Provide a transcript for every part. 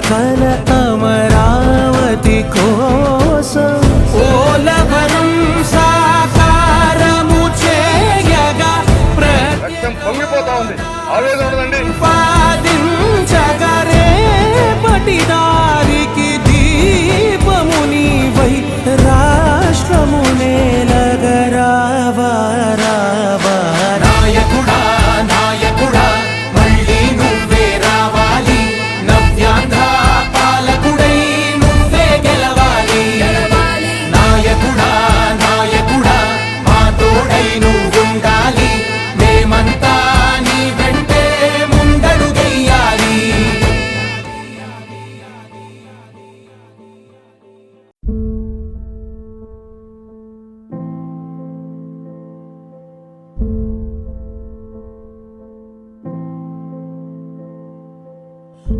కల కల అమరావతి కోసం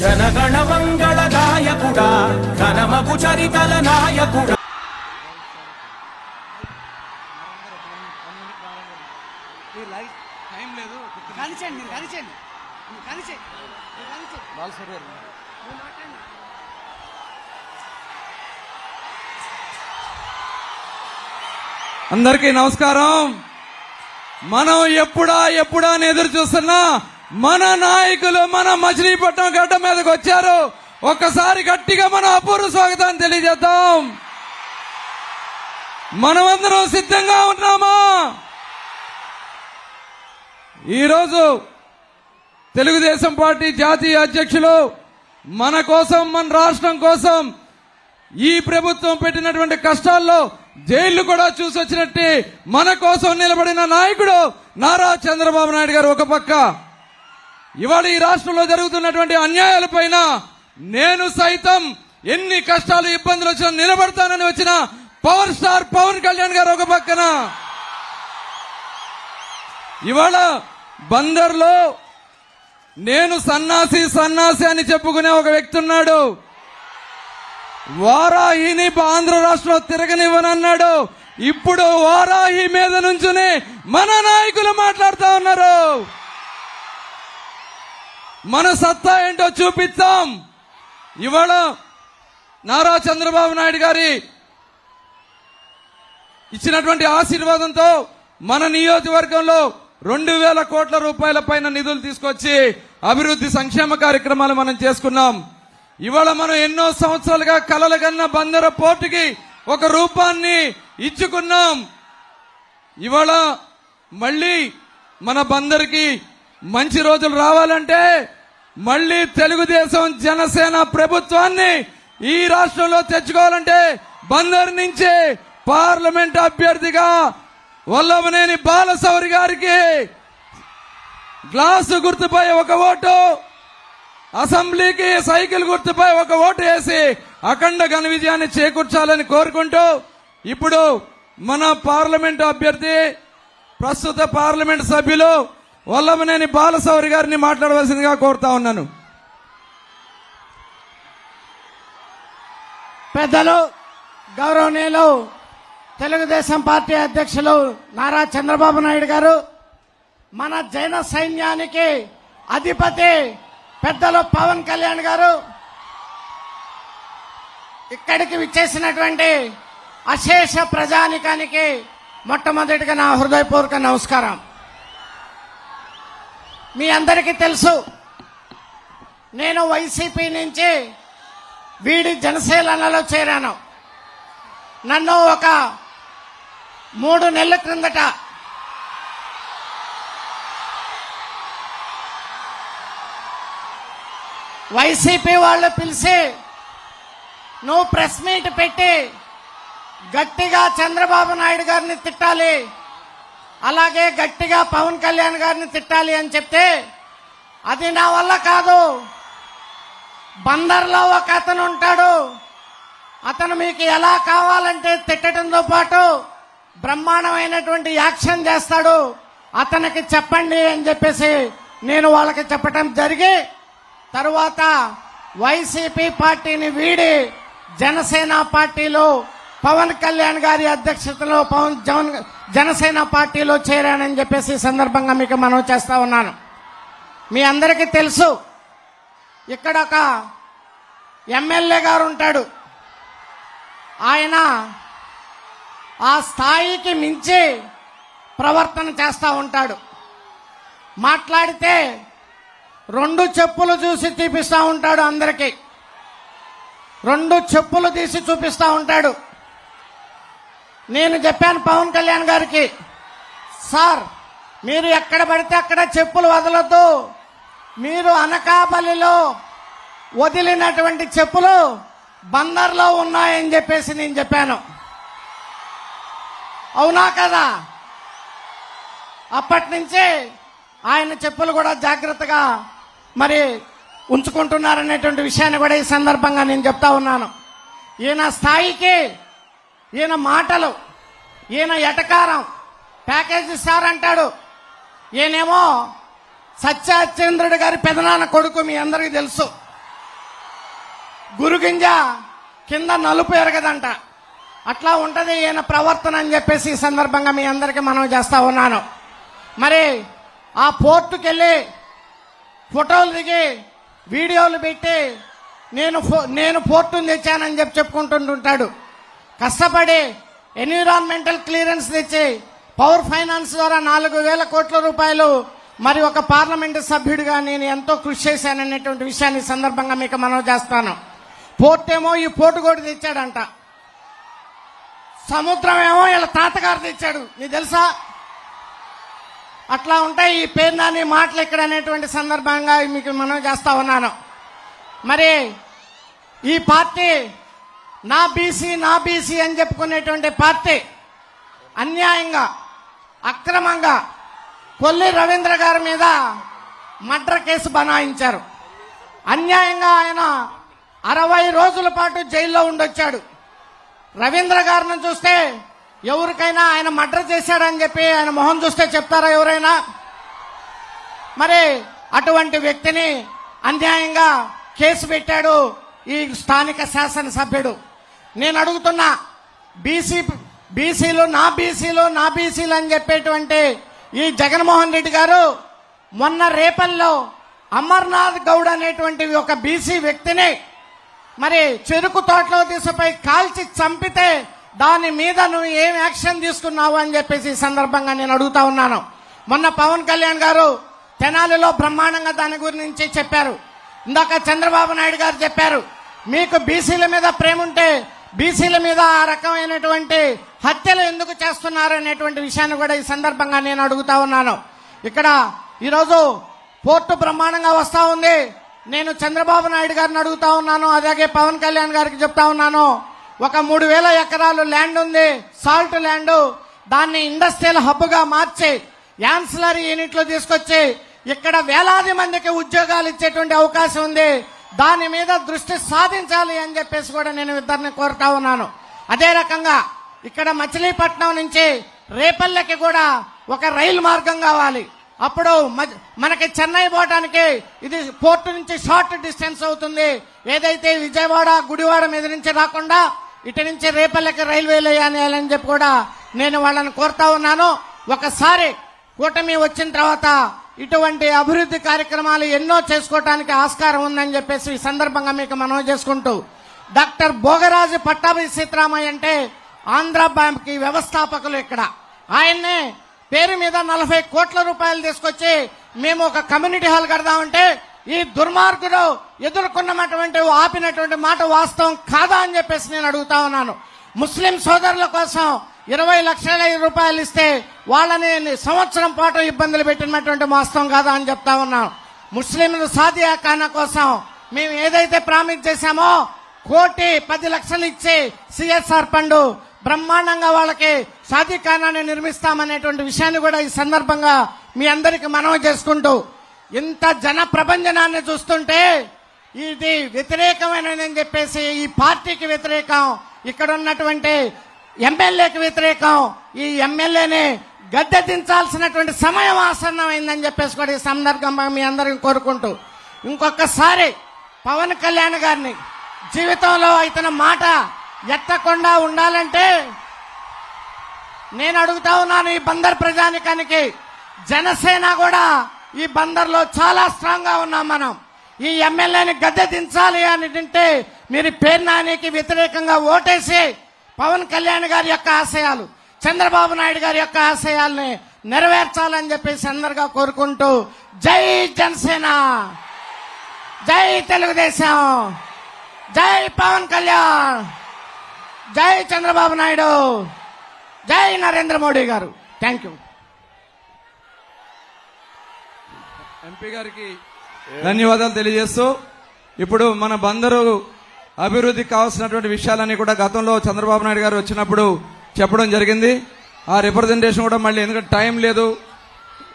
జనగణ మంగళ గాయకుడా ఘనమగు చరితల నాయకుడా. మాట్లాడండి. అందరికీ నమస్కారం. మనం ఎప్పుడా ఎప్పుడా అని ఎదురు చూస్తున్నా మన నాయకులు మన మచిలీపట్నం గడ్డ మీదకి వచ్చారు. ఒక్కసారి గట్టిగా మన అపూర్వ స్వాగతాన్ని తెలియజేద్దాం. మనమందరం సిద్ధంగా ఉన్నామా? ఈరోజు తెలుగుదేశం పార్టీ జాతీయ అధ్యక్షులు మన కోసం మన రాష్ట్రం కోసం ఈ ప్రభుత్వం పెట్టినటువంటి కష్టాల్లో జైళ్ళు కూడా చూసొచ్చినట్టు మన కోసం నిలబడిన నాయకుడు నారా చంద్రబాబు నాయుడు గారు ఒక పక్క. ఇవాళ ఈ రాష్ట్రంలో జరుగుతున్నటువంటి అన్యాయాలపైన నేను సైతం ఎన్ని కష్టాలు ఇబ్బందులు వచ్చినా నిలబడతానని వచ్చిన పవర్ స్టార్ పవన్ కళ్యాణ్ గారు ఒక పక్కన. ఇవాళ బందర్లో నేను సన్నాసి సన్నాసి అని చెప్పుకునే ఒక వ్యక్తి ఉన్నాడు. వారాహిని ఆంధ్ర రాష్ట్రంలో తిరగనివ్వనన్నాడు. ఇప్పుడు వారాహి మీద నుంచుని మన నాయకులు మాట్లాడుతా ఉన్నారు. మన సత్తా ఏంటో చూపిస్తాం ఇవాళ నారా చంద్రబాబు నాయుడు గారి ఇచ్చినటువంటి ఆశీర్వాదంతో మన నియోజకవర్గంలో రెండు వేల కోట్ల రూపాయల పైన నిధులు తీసుకొచ్చి అభివృద్ధి సంక్షేమ కార్యక్రమాలు మనం చేసుకున్నాం. ఇవాళ మనం ఎన్నో సంవత్సరాలుగా కలలు కన్న బందర పోర్టుకి ఒక రూపాన్ని ఇచ్చుకున్నాం. ఇవాళ మళ్ళీ మన బందరికి మంచి రోజులు రావాలంటే మళ్ళీ తెలుగుదేశం జనసేన ప్రభుత్వాన్ని ఈ రాష్ట్రంలో తెచ్చుకోవాలంటే బందర్ నుంచి పార్లమెంట్ అభ్యర్థిగా వల్లభనేని బాలసౌరి గారికి గ్లాసు గుర్తుపై ఒక ఓటు అసెంబ్లీకి సైకిల్ గుర్తుపై ఒక ఓటు వేసి అఖండ ఘన విజయాన్ని చేకూర్చాలని కోరుకుంటూ ఇప్పుడు మన పార్లమెంట్ అభ్యర్థి ప్రస్తుత పార్లమెంట్ సభ్యులు వల్లభనేని బాలసౌరి గారిని మాట్లాడవలసిందిగా కోరుతా ఉన్నాను. పెద్దలు గౌరవనీయులు తెలుగుదేశం పార్టీ అధ్యక్షులు నారా చంద్రబాబు నాయుడు గారు మన జైన సైన్యానికి అధిపతి పెద్దలు పవన్ కళ్యాణ్ గారు ఇక్కడికి విచ్చేసినటువంటి అశేష ప్రజానికానికి మొట్టమొదటిగా నా హృదయపూర్వక నమస్కారం. మీ అందరికీ తెలుసు. నేను వైసీపీ నుంచి వీడి జనసేనలో చేరాను. నన్ను ఒక మూడు నెలల క్రిందట వైసీపీ వాళ్ళు పిలిచి నువ్వు ప్రెస్ మీట్ పెట్టి గట్టిగా చంద్రబాబు నాయుడు గారిని తిట్టాలి. అలాగే గట్టిగా పవన్ కళ్యాణ్ గారిని తిట్టాలి అని చెప్తే అది నా వల్ల కాదు. బందర్లో ఒక అతను ఉంటాడు. అతను మీకు ఎలా కావాలంటే తిట్టడంతో పాటు బ్రహ్మాండమైనటువంటి యాక్షన్ చేస్తాడు. అతనికి చెప్పండి అని చెప్పేసి నేను వాళ్ళకి చెప్పటం జరిగి తరువాత వైసీపీ పార్టీని వీడి జనసేన పార్టీలో పవన్ కళ్యాణ్ గారి అధ్యక్షతలో పవన్ జవన్ జనసేన పార్టీలో చేరానని చెప్పేసి సందర్భంగా మీకు మనం చేస్తా ఉన్నాను. మీ అందరికీ తెలుసు ఇక్కడ ఒక ఎమ్మెల్యే గారు ఉంటాడు. ఆయన ఆ స్థాయికి మించి ప్రవర్తన చేస్తూ ఉంటాడు. మాట్లాడితే రెండు చెప్పులు చూసి చూపిస్తూ ఉంటాడు అందరికీ. రెండు చెప్పులు తీసి చూపిస్తూ ఉంటాడు. నేను చెప్పాను పవన్ కళ్యాణ్ గారికి. సార్ మీరు ఎక్కడ పడితే అక్కడ చెప్పులు వదలొద్దు. మీరు అనకాపల్లిలో వదిలినటువంటి చెప్పులు బందర్లో ఉన్నాయని చెప్పేసి నేను చెప్పాను. అవునా కదా? అప్పటి నుంచి ఆయన చెప్పులు కూడా జాగ్రత్తగా మరి ఉంచుకుంటున్నారనేటువంటి విషయాన్ని కూడా ఈ సందర్భంగా నేను చెప్తా ఉన్నాను. ఈయన స్థాయికి ఈయన మాటలు ఈయన ఎటకారం. ప్యాకేజీ సార్ అంటాడు ఈయనేమో సత్యచంద్రుడు గారి పెదనాన్న కొడుకు మీ అందరికీ తెలుసు. గురుగింజ కింద నలుపు ఎరగదంట. అట్లా ఉంటది ఈయన ప్రవర్తన అని చెప్పేసి ఈ సందర్భంగా మీ అందరికీ మనం చేస్తా ఉన్నాను. మరి ఆ పోర్టుకి వెళ్ళి ఫోటోలు దిగి వీడియోలు పెట్టి నేను ఫో- నేను పోర్టును తెచ్చానని చెప్పి చెప్పుకుంటుంటుంటాడు. కష్టపడి ఎన్విరాన్మెంటల్ క్లియరెన్స్ తెచ్చి పవర్ ఫైనాన్స్ ద్వారా నాలుగు వేల కోట్ల రూపాయలు మరి ఒక పార్లమెంటు సభ్యుడిగా నేను ఎంతో కృషి చేశాననేటువంటి విషయాన్ని సందర్భంగా మీకు మనవి చేస్తాను. పోర్ట్ ఏమో ఈ పోటు కూడా తెచ్చాడంట. సముద్రం ఏమో ఇలా తాతగారు తెచ్చాడు. నీ తెలుసా? అట్లా ఉంటాయి ఈ పేర్నాని మాటలు ఇక్కడ అనేటువంటి సందర్భంగా మీకు మనం చేస్తా ఉన్నాను. మరి ఈ పార్టీ నా బీసీ నా బీసీ అని చెప్పుకునేటువంటి పార్టీ అన్యాయంగా అక్రమంగా కొల్లి రవీంద్ర గారి మీద మర్డర్ కేసు బనాయించారు. అన్యాయంగా ఆయన అరవై రోజుల పాటు జైల్లో ఉండొచ్చాడు. రవీంద్ర గారిని చూస్తే ఎవరికైనా ఆయన మర్డర్ చేశాడని చెప్పి ఆయన మొహం చూస్తే చెప్తారా ఎవరైనా? మరి అటువంటి వ్యక్తిని అన్యాయంగా కేసు పెట్టాడు ఈ స్థానిక శాసనసభ్యుడు. నేను అడుగుతున్నా బీసీ బీసీలు నా బీసీలు నా బీసీలు అని చెప్పేటువంటి ఈ జగన్మోహన్ రెడ్డి గారు మొన్న రేపల్లో అమర్నాథ్ గౌడ్ అనేటువంటి ఒక బీసీ వ్యక్తిని మరి చెరుకు తోటలో తీసుకుపోయి కాల్చి చంపితే దాని మీద నువ్వు ఏం యాక్షన్ తీసుకున్నావు అని చెప్పేసి ఈ సందర్భంగా నేను అడుగుతా ఉన్నాను. మొన్న పవన్ కళ్యాణ్ గారు తెనాలిలో బ్రహ్మాండంగా దాని గురించి చెప్పారు. ఇందాక చంద్రబాబు నాయుడు గారు చెప్పారు మీకు బీసీల మీద ప్రేమ ఉంటే బీసీల మీద ఆ రకమైనటువంటి హత్యలు ఎందుకు చేస్తున్నారు అనేటువంటి విషయాన్ని కూడా ఈ సందర్భంగా నేను అడుగుతా ఉన్నాను. ఇక్కడ ఈరోజు పోర్టు బ్రహ్మాండంగా వస్తూ ఉంది. నేను చంద్రబాబు నాయుడు గారిని అడుగుతా ఉన్నాను. అలాగే పవన్ కళ్యాణ్ గారికి చెప్తా ఉన్నాను. ఒక మూడు వేల ఎకరాలు ల్యాండ్ ఉంది. Salt land. దాన్ని ఇండస్ట్రియల్ హబ్గా మార్చి యాన్సిలరీ యూనిట్లు తీసుకొచ్చి ఇక్కడ వేలాది మందికి ఉద్యోగాలు ఇచ్చేటువంటి అవకాశం ఉంది. దాని మీద దృష్టి సాధించాలి అని చెప్పేసి కూడా నేను ఇద్దరిని కోరుతా ఉన్నాను. అదే రకంగా ఇక్కడ మచిలీపట్నం నుంచి రేపల్లెకి కూడా ఒక రైలు మార్గం కావాలి. అప్పుడు మ- మనకి చెన్నై పోవటానికి ఇది పోర్టు నుంచి షార్ట్ డిస్టెన్స్ అవుతుంది. ఏదైతే విజయవాడ గుడివాడ మీద నుంచి రాకుండా ఇటు నుంచి రేపల్లెకి రైల్వేలు వేయాలని చెప్పి కూడా నేను వాళ్ళని కోరుతా ఉన్నాను. ఒకసారి కూటమి వచ్చిన తర్వాత ఇటువంటి అభివృద్ధి కార్యక్రమాలు ఎన్నో చేసుకోవటానికి ఆస్కారం ఉందని చెప్పేసి ఈ సందర్భంగా మీకు మనవి చేసుకుంటూ డాక్టర్ భోగరాజు పట్టాభి సీతారామయ్య అంటే ఆంధ్ర బ్యాంక్కి వ్యవస్థాపకులు ఇక్కడ. ఆయన్నే పేరు మీద నలభై కోట్ల రూపాయలు తీసుకొచ్చి మేము ఒక కమ్యూనిటీ హాల్ కడదామంటే ఈ దుర్మార్గుడు ఎదుర్కొన్నటువంటి ఆపినటువంటి మాట వాస్తవం కాదా అని చెప్పేసి నేను అడుగుతా ఉన్నాను. ముస్లిం సోదరుల కోసం ఇరవై లక్షల రూపాయలు ఇస్తే వాళ్ళని సంవత్సరం పాటు ఇబ్బందులు పెట్టినటువంటి వాస్తవం కాదా అని చెప్తా ఉన్నాం. ముస్లింలు సాదియా ఖానా కోసం మేము ఏదైతే ప్రామిస్ చేశామో కోటి పది లక్షలు ఇచ్చి సిఎస్ఆర్ పండు బ్రహ్మాండంగా వాళ్ళకి సాధికారాన్ని నిర్మిస్తామనేటువంటి విషయాన్ని కూడా ఈ సందర్భంగా మీ అందరికి మనవి చేసుకుంటూ ఇంత జన ప్రపంచనాన్ని చూస్తుంటే ఇది వ్యతిరేకమైనదని చెప్పేసి ఈ పార్టీకి వ్యతిరేకం ఇక్కడ ఉన్నటువంటి ఎమ్మెల్యేకి వ్యతిరేకం. ఈ ఎమ్మెల్యేని గద్దె దించాల్సినటువంటి సమయం ఆసన్నమైందని చెప్పేసి కూడా ఈ సందర్భంగా మీ అందరిని కోరుకుంటూ ఇంకొకసారి పవన్ కళ్యాణ్ గారిని జీవితంలో ఇతని మాట ఎత్తకుండా ఉండాలంటే నేను అడుగుతా ఉన్నాను ఈ బందర్ ప్రజానికానికి. జనసేన కూడా ఈ బందర్లో చాలా స్ట్రాంగ్గా ఉన్నాం మనం. ఈ ఎమ్మెల్యేని గద్దె దించాలి అని అంటే మీరు పేరు నానికి వ్యతిరేకంగా ఓటేసి పవన్ కళ్యాణ్ గారి యొక్క ఆశయాలు చంద్రబాబు నాయుడు గారి యొక్క ఆశయాల్ని నెరవేర్చాలని చెప్పేసి అందరుగా కోరుకుంటూ జై జనసేన. జై తెలుగుదేశం. జై పవన్ కళ్యాణ్. జై చంద్రబాబు నాయుడు. జై నరేంద్ర మోడీ గారు. Thank you. ఎంపీ గారికి ధన్యవాదాలు తెలియజేస్తూ ఇప్పుడు మన బందరు అభివృద్ధికి కావాల్సినటువంటి విషయాలన్నీ కూడా గతంలో చంద్రబాబు నాయుడు గారు వచ్చినప్పుడు చెప్పడం జరిగింది. ఆ రిప్రజెంటేషన్ కూడా మళ్ళీ ఎందుకంటే టైం లేదు.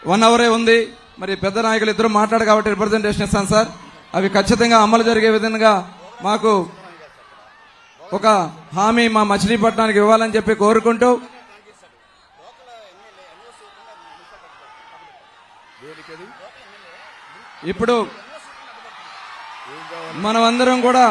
వన్ అవరే ఉంది. మరి పెద్ద నాయకులు ఇద్దరు మాట్లాడు కాబట్టి రిప్రజెంటేషన్ ఇస్తాను సార్. అవి ఖచ్చితంగా అమలు జరిగే విధంగా మాకు ఒక హామీ మా మచిలీపట్నానికి ఇవ్వాలని చెప్పి కోరుకుంటూ ఇప్పుడు మనమందరం కూడా